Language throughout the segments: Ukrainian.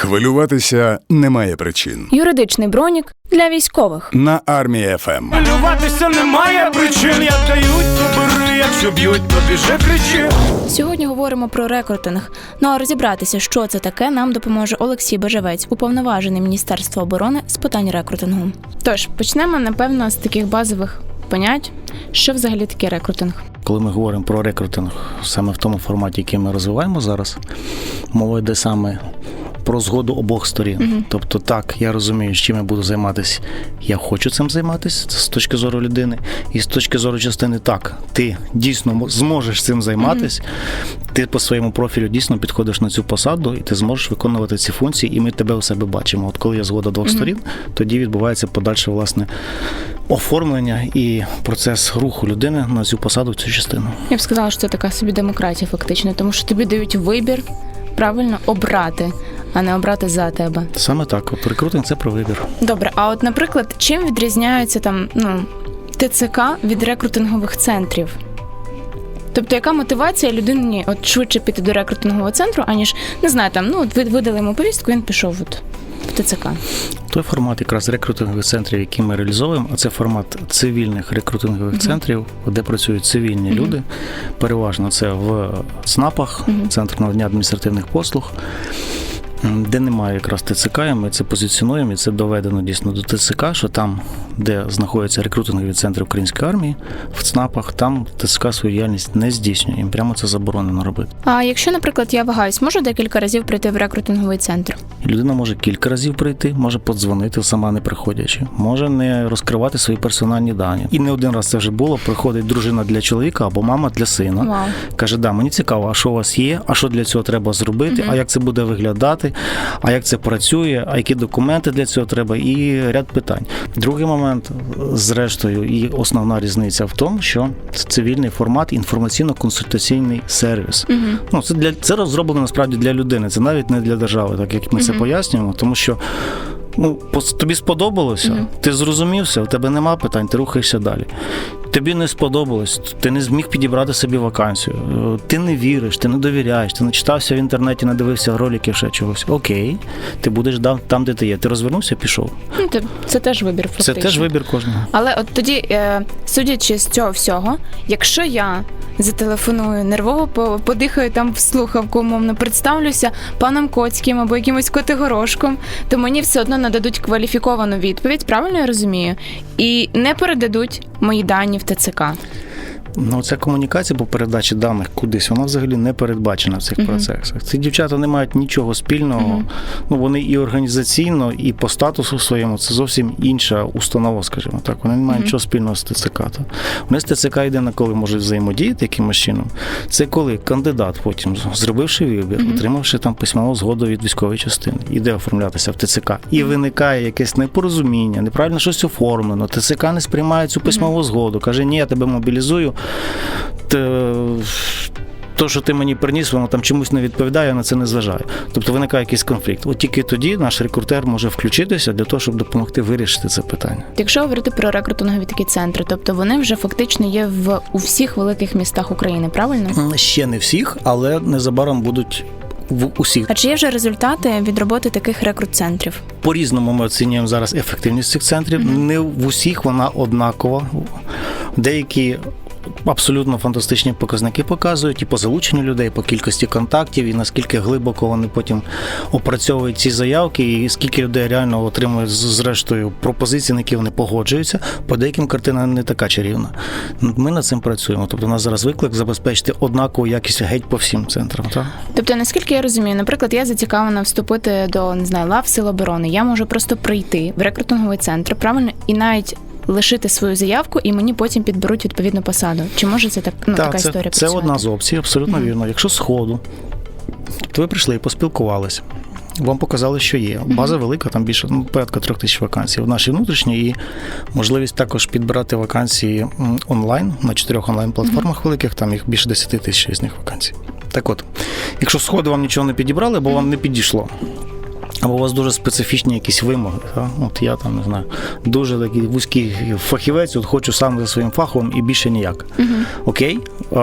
Хвилюватися немає причин. Юридичний бронік для військових. На армії ФМ. Хвилюватися немає причин, як дають, то бери, якщо б'ють, то біже кричи. Сьогодні говоримо про рекрутинг. Ну а розібратися, що це таке, нам допоможе Олексій Бежевець, уповноважений Міністерства оборони з питань рекрутингу. Тож почнемо напевно з таких базових понять, що взагалі таке рекрутинг. Коли ми говоримо про рекрутинг саме в тому форматі, який ми розвиваємо зараз, мова йде саме про згоду обох сторін. Тобто, так, я розумію, з чим я буду займатися. Я хочу цим займатися з точки зору людини, і з точки зору частини, так, ти дійсно зможеш цим займатися. Ти по своєму профілю дійсно підходиш на цю посаду, і ти зможеш виконувати ці функції, і ми тебе у себе бачимо. От коли є згода двох сторін, тоді відбувається подальше власне оформлення і процес руху людини на цю посаду в цю частину. Я б сказала, що це така собі демократія, фактично, тому що тобі дають вибір правильно обрати, а не обрати за тебе. Саме так, от рекрутинг це про вибір. Добре, а от, наприклад, чим відрізняються там ну, ТЦК від рекрутингових центрів? Тобто, яка мотивація людині от швидше піти до рекрутингового центру, аніж не знаю, там ну от видали йому повістку, він пішов от в ТЦК. Той формат якраз рекрутингових центрів, який ми реалізовуємо, а це формат цивільних рекрутингових центрів, де працюють цивільні люди. Переважно це в ЦНАПах, центр надання адміністративних послуг. Де немає якраз ТЦК, і ми це позиціонуємо, і це доведено дійсно до ТЦК, що там, де знаходяться рекрутингові центри української армії, в ЦНАПах, там ТЦК свою діяльність не здійснює. Їм прямо це заборонено робити. А якщо, наприклад, я вагаюсь, можу декілька разів прийти в рекрутинговий центр? Людина може кілька разів прийти, може подзвонити сама не приходячи, може не розкривати свої персональні дані. І не один раз це вже було. Приходить дружина для чоловіка або мама для сина. Вау. Каже, да, мені цікаво, а що у вас є, а що для цього треба зробити, а як це буде виглядати, а як це працює, а які документи для цього треба, і ряд питань. Другий момент, зрештою, і основна різниця в тому, що це цивільний формат інформаційно-консультаційний сервіс. Ну, це для це розроблено насправді для людини, це навіть не для держави, так як ми це пояснюємо, тому що. Ну, тобі сподобалося, ти зрозумівся, у тебе нема питань, ти рухаєшся далі. Тобі не сподобалось, ти не зміг підібрати собі вакансію. Ти не віриш, ти не довіряєш, ти не читався в інтернеті, не дивився роликів, ще чогось. Окей, ти будеш там, де ти є. Ти розвернувся, пішов. Ну, це, теж вибір, Це теж вибір кожного. Але от тоді, е, судячи з цього всього, якщо я зателефоную нервово, подихаю там в слухавку, умовно представлюся паном Коцьким або якимось Котигорошком, то мені все одно нададуть кваліфіковану відповідь, правильно я розумію, і не передадуть мої дані в ТЦК. Ну, ця комунікація по передачі даних кудись, вона взагалі не передбачена в цих процесах. Ці дівчата не мають нічого спільного. Ну вони і організаційно, і по статусу своєму це зовсім інша установа, скажімо так. Вони не мають нічого спільного з ТЦК. Та. Вони з ТЦК єдине, коли можуть взаємодіяти якимось чином. Це коли кандидат потім, зробивши вибір, отримавши там письмову згоду від військової частини, іде оформлятися в ТЦК. І виникає якесь непорозуміння, неправильно щось оформлено. ТЦК не сприймає цю письмову згоду. Каже, ні, я тебе мобілізую. То, що ти мені приніс, воно там чомусь не відповідає, я на це не зважаю. Тобто виникає якийсь конфлікт. От тільки тоді наш рекрутер може включитися для того, щоб допомогти вирішити це питання. Якщо говорити про рекрутингові такі центри, тобто вони вже фактично є в у всіх великих містах України, правильно? Ще не всіх, але незабаром будуть в усіх. А чи є вже результати від роботи таких рекрут-центрів? По-різному ми оцінюємо зараз ефективність цих центрів. Не в усіх вона однакова. Деякі. Абсолютно фантастичні показники показують і по залученню людей, по кількості контактів, і наскільки глибоко вони потім опрацьовують ці заявки, і скільки людей реально отримують зрештою пропозиції, на які вони погоджуються. По деяким картина не така чарівна. Ми над цим працюємо. Тобто, у нас зараз виклик забезпечити однакову якість геть по всім центрам. Так? Тобто, наскільки я розумію, наприклад, я зацікавлена вступити до не знаю лав сил оборони. Я можу просто прийти в рекрутинговий центр, правильно, і навіть лишити свою заявку, і мені потім підберуть відповідну посаду. Чи може це так ну, така це, історія? це працювати? одна з опцій, абсолютно вірно. Якщо з ходу, то ви прийшли і поспілкувалися. Вам показали, що є. База велика, там більше ну, порядка трьох тисяч вакансій. В нашій внутрішній і можливість також підбирати вакансії онлайн на чотирьох онлайн-платформах великих, там їх більше 10 тисяч різних вакансій. Так от, якщо з ходу вам нічого не підібрали, бо вам не підійшло. Або у вас дуже специфічні якісь вимоги. Та? От я там не знаю, дуже такий вузький фахівець, от хочу сам за своїм фахом і більше ніяк. Окей, е,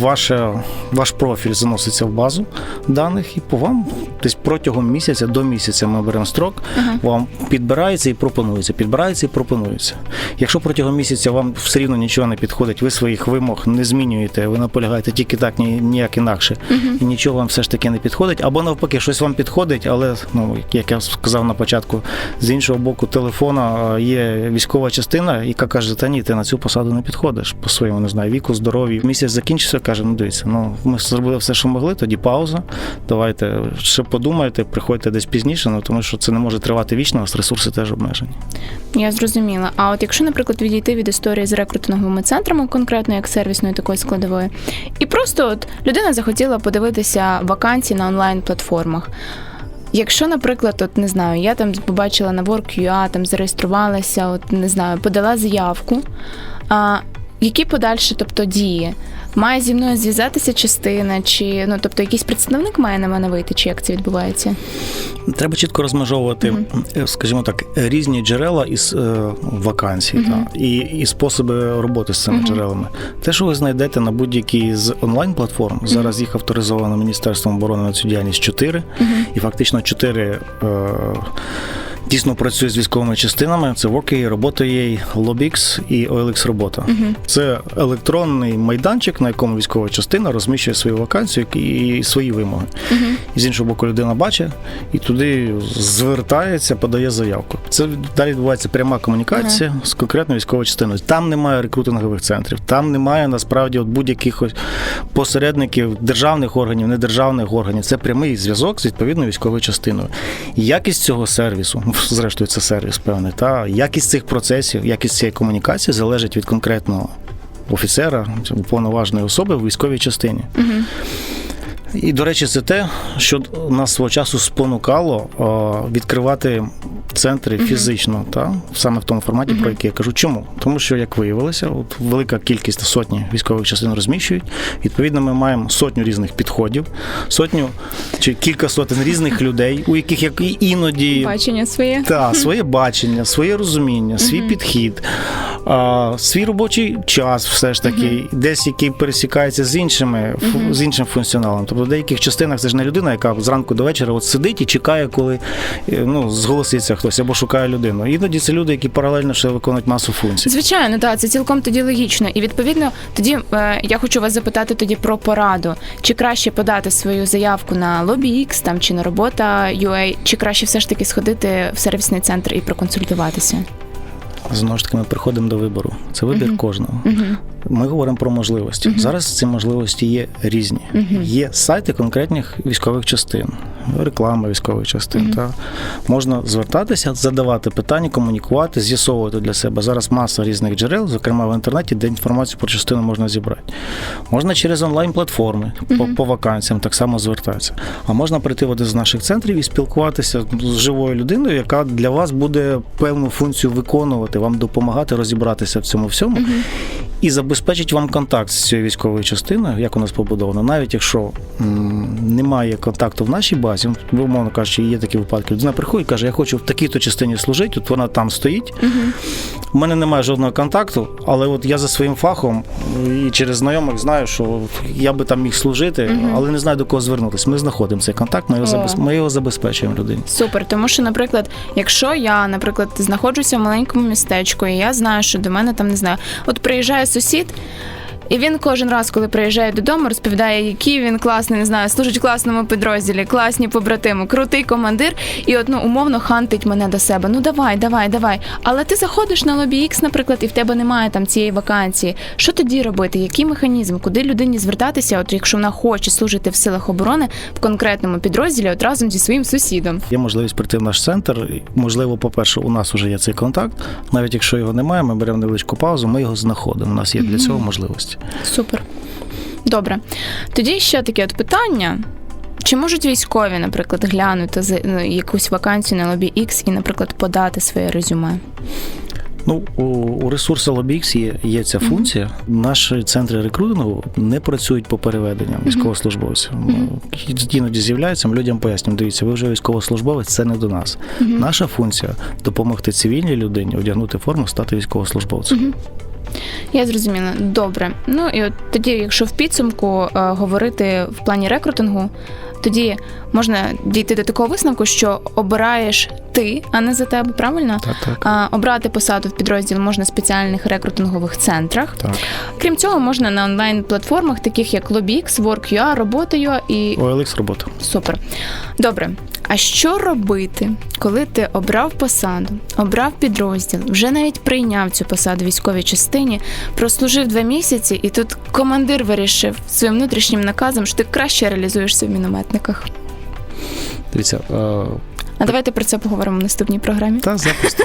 ваше, ваш профіль заноситься в базу даних, і по вам десь протягом місяця до місяця ми беремо строк, вам підбирається і пропонується, підбирається і пропонується. Якщо протягом місяця вам все рівно нічого не підходить, ви своїх вимог не змінюєте, ви наполягаєте тільки так, ні, ніяк інакше, і нічого вам все ж таки не підходить, або навпаки, щось вам підходить, але ну як я сказав на початку, з іншого боку телефона е, є військова частина, яка каже: Та ні, ти на цю посаду не підходиш по своєму не знаю, віку, здоров'ю. Місяць закінчився, каже: ну дивіться, ну ми зробили все, що могли. Тоді пауза. Давайте ще подумайте, приходьте десь пізніше, ну тому що це не може тривати вічно, у вас ресурси теж обмежені. Я зрозуміла. А от якщо, наприклад, відійти від історії з рекрутинговими центрами, конкретно як сервісної такої складової, і просто от людина захотіла подивитися вакансії на онлайн-платформах. Якщо, наприклад, от не знаю, я там побачила на Work.ua, там зареєструвалася, от не знаю, подала заявку. А які подальші, тобто дії? Має зі мною зв'язатися частина, чи ну тобто якийсь представник має на мене вийти, чи як це відбувається? Треба чітко розмежовувати, е, скажімо так, різні джерела із е, вакансій та, і, і способи роботи з цими джерелами. Те, що ви знайдете на будь-якій з онлайн-платформ, зараз їх авторизовано Міністерством оборони на цю діяльність 4, і фактично 4 е, дійсно працює з військовими частинами. Це Workay, Робота.ua, Lobix і OLX Робота. Це електронний майданчик, на якому військова частина розміщує свою вакансію і свої вимоги. І з іншого боку, людина бачить і туди звертається, подає заявку. Це далі відбувається пряма комунікація з конкретною військовою частиною. Там немає рекрутингових центрів, там немає насправді от будь-яких посередників державних органів, недержавних органів. Це прямий зв'язок з відповідною військовою частиною. Якість цього сервісу, зрештою, це сервіс певний, та якість цих процесів, якість цієї комунікації залежить від конкретного офіцера, повноважної особи в військовій частині. І, до речі, це те, що нас свого часу спонукало о, відкривати центри фізично, та саме в тому форматі, про який я кажу. Чому? Тому що, як виявилося, от велика кількість сотні військових частин розміщують. Відповідно, ми маємо сотню різних підходів, сотню чи кілька сотень різних людей, у яких як і іноді Бачення своє. та, своє бачення, своє розуміння, свій підхід, а, свій робочий час, все ж таки, десь який пересікається з іншими з іншим функціоналом. Тобто в деяких частинах це ж не людина, яка зранку до вечора от сидить і чекає, коли е, ну, зголоситься хтось або шукає людину. Іноді це люди, які паралельно ще виконують масу функцій. Звичайно, так, це цілком тоді логічно. І відповідно, тоді е, я хочу вас запитати тоді про пораду. Чи краще подати свою заявку на LobbyX там чи на робота UA, чи краще все ж таки сходити в сервісний центр і проконсультуватися? Знову ж таки, ми приходимо до вибору. Це вибір кожного. Ми говоримо про можливості. Зараз ці можливості є різні. Є сайти конкретних військових частин, реклама військових частин. Та можна звертатися, задавати питання, комунікувати, з'ясовувати для себе. Зараз маса різних джерел, зокрема в інтернеті, де інформацію про частину можна зібрати. Можна через онлайн-платформи по, по вакансіям так само звертатися. А можна прийти в один з наших центрів і спілкуватися з живою людиною, яка для вас буде певну функцію виконувати, вам допомагати розібратися в цьому всьому. І забезпечить вам контакт з цією військовою частиною, як у нас побудовано, навіть якщо немає контакту в нашій базі, ви умовно кажучи, є такі випадки. Людина приходить і каже, я хочу в такій-то частині служити, от вона там стоїть. У мене немає жодного контакту, але от я за своїм фахом і через знайомих знаю, що я би там міг служити, але не знаю до кого звернутися. Ми знаходимо цей контакт, ми його, О. забез... ми його забезпечуємо людині. Супер, тому що, наприклад, якщо я, наприклад, знаходжуся в маленькому містечку, і я знаю, що до мене там не знаю, от приїжджає сусід. І він кожен раз, коли приїжджає додому, розповідає, який він класний, не знаю, служить в класному підрозділі, класні побратими, крутий командир, і от, ну, умовно хантить мене до себе. Ну давай, давай, давай. Але ти заходиш на лобі X, наприклад, і в тебе немає там цієї вакансії. Що тоді робити? Який механізм? Куди людині звертатися, от якщо вона хоче служити в силах оборони в конкретному підрозділі, от разом зі своїм сусідом? Є можливість прийти в наш центр. Можливо, по-перше, у нас вже є цей контакт. Навіть якщо його немає, ми беремо невеличку паузу, ми його знаходимо. У нас є для цього можливості. Супер. Добре. Тоді ще таке от питання. Чи можуть військові, наприклад, глянути за ну, якусь вакансію на лобі X і, наприклад, подати своє резюме? Ну, у, у ресурсу LobX є, є ця функція. Наші центри рекрутингу не працюють по переведенням військовослужбовців. Ну, Іноді з'являються, ми людям пояснюємо, дивіться, ви вже військовослужбовець, це не до нас. Наша функція допомогти цивільній людині одягнути форму, стати військовослужбовцем. Я зрозуміла. Добре. Ну і от тоді, якщо в підсумку е, говорити в плані рекрутингу, тоді можна дійти до такого висновку, що обираєш ти, а не за тебе, правильно? Так, так. А, обрати посаду в підрозділ можна в спеціальних рекрутингових центрах. Так. Крім цього, можна на онлайн-платформах, таких як Lobix, Work.ua, Робота.ua і OLX робота. Супер. Добре. А що робити, коли ти обрав посаду, обрав підрозділ, вже навіть прийняв цю посаду в військовій частині, прослужив два місяці, і тут командир вирішив своїм внутрішнім наказом, що ти краще реалізуєшся в мінометниках. Дивіться, е, А давайте про це поговоримо в наступній програмі. та запросто.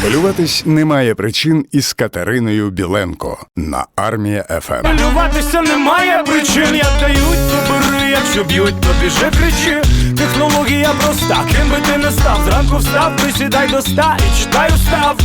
Хвилюватись немає причин із Катериною Біленко на армія Ем. ФМ. Хвилюватися немає причин, як дають, то бери, якщо б'ють, то біжи кричи. Технологія проста, ким би ти не став, зранку встав, присідай до ста і читай устав.